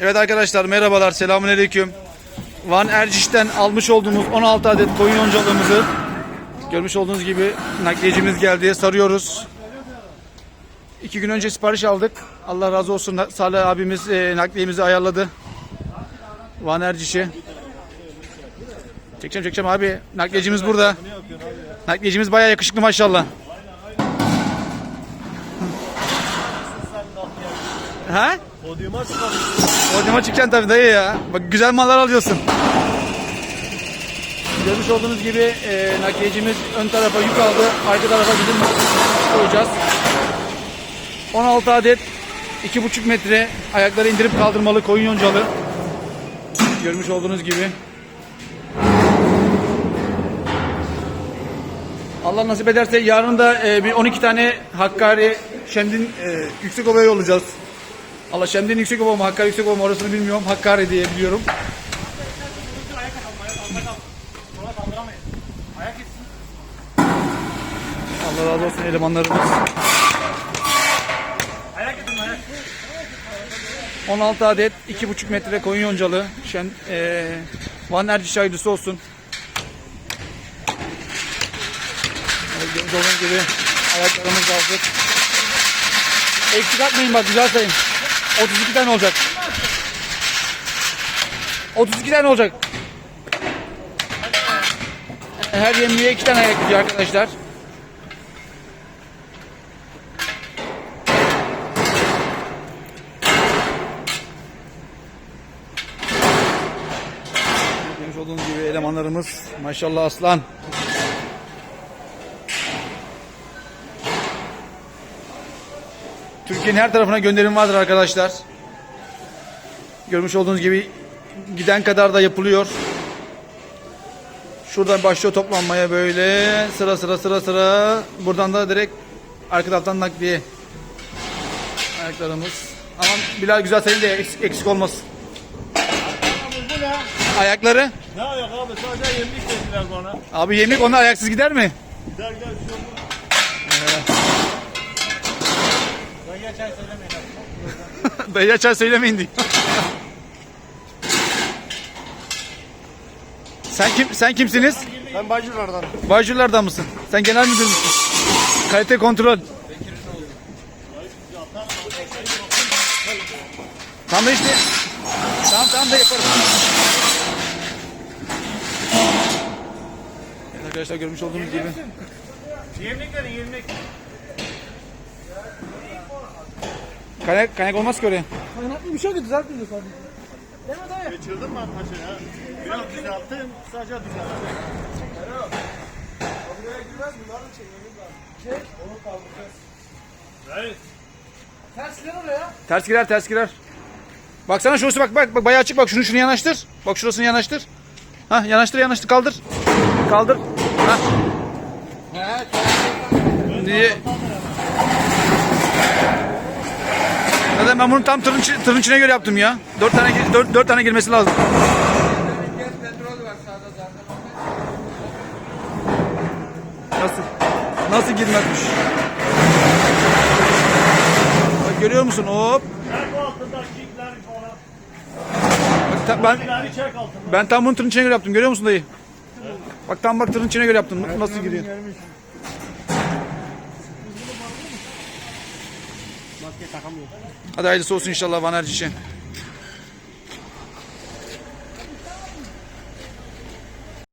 Evet arkadaşlar merhabalar selamünaleyküm. Van Erciş'ten almış olduğumuz 16 adet koyun yoncalığımızı görmüş olduğunuz gibi nakliyecimiz geldi. Sarıyoruz. İki gün önce sipariş aldık. Allah razı olsun Salih abimiz e, nakliyemizi ayarladı. Van Erciş'i. Çekeceğim çekeceğim abi. Nakliyecimiz burada. Nakliyecimiz bayağı yakışıklı maşallah. Ha? Podyuma çıkalım. Podyuma çıkacaksın tabii dayı ya. Bak güzel mallar alıyorsun. Görmüş olduğunuz gibi e, nakliyecimiz ön tarafa yük aldı. Arka tarafa bizim koyacağız. 16 adet 2,5 metre ayakları indirip kaldırmalı koyun yoncalı. Görmüş olduğunuz gibi. Allah nasip ederse yarın da e, bir 12 tane Hakkari Şemdin e, Yüksekova'ya yollayacağız. Allah Şemdin Yüksekova mı Hakkari Yüksekova mı orasını bilmiyorum. Hakkari diye biliyorum. Allah razı olsun elemanlarımız. Ayak edin ayak. 16 adet 2,5 metre koyun yoncalı. Şen, e, Van Erciş hayırlısı olsun. Olduğunuz gibi ayaklarımız hazır. Eksik atmayın bak güzel sayın. 32 tane olacak. 32 tane olacak. Her yemliğe 2 tane ayak gidiyor arkadaşlar. Görmüş olduğunuz gibi elemanlarımız maşallah aslan. Türkiye'nin her tarafına gönderim vardır arkadaşlar. Görmüş olduğunuz gibi giden kadar da yapılıyor. Şuradan başlıyor toplanmaya böyle sıra sıra sıra sıra. Buradan da direkt arka taraftan nakliye. Ayaklarımız. Aman Bilal güzel sayın de eksik, eksik olmasın. Bu ne? Ayakları. Ne ayak abi sadece yemlik dediler bana. Abi yemek onlar ayaksız gider mi? Gider gider bir Ben geçen söylemeyin. Dayı açar söylemeyin diye. sen kim sen kimsiniz? Ben Bacılar'dan. Bağcılardan mısın? Sen genel müdür müsün? Kalite kontrol. Tamam da işte. Tamam tamam da yaparım. Evet arkadaşlar görmüş olduğunuz gibi. Yemlik verin yemlik. Kaynak, kaynak olmaz ki oraya. Kaynaklı bir şey yok düzeltmiyor sadece. Değil mi dayı? Geçirdim ben taşı ya. Biraz düzelttim. Sadece düzelttim. Buraya girmez mi? Bunları çekelim lazım. Çek. Onu kaldıracağız. Evet. Ters girer oraya. Ters girer ters girer. Baksana şurası bak bak bak bayağı açık bak şunu şunu yanaştır. Bak şurasını yanaştır. Ha yanaştır yanaştır kaldır. Kaldır. Ha. Niye? Zaten ben bunu tam tırın, tırın içine göre yaptım ya. Dört tane dört, dört tane girmesi lazım. Nasıl? Nasıl girmezmiş? Bak görüyor musun? Hop. Bak, ta- ben ben tam bunu tırın içine göre yaptım. Görüyor musun dayı? Bak tam bak tırın içine göre yaptım. Nasıl giriyor? Hadi hayırlısı olsun inşallah Van Erciş'e.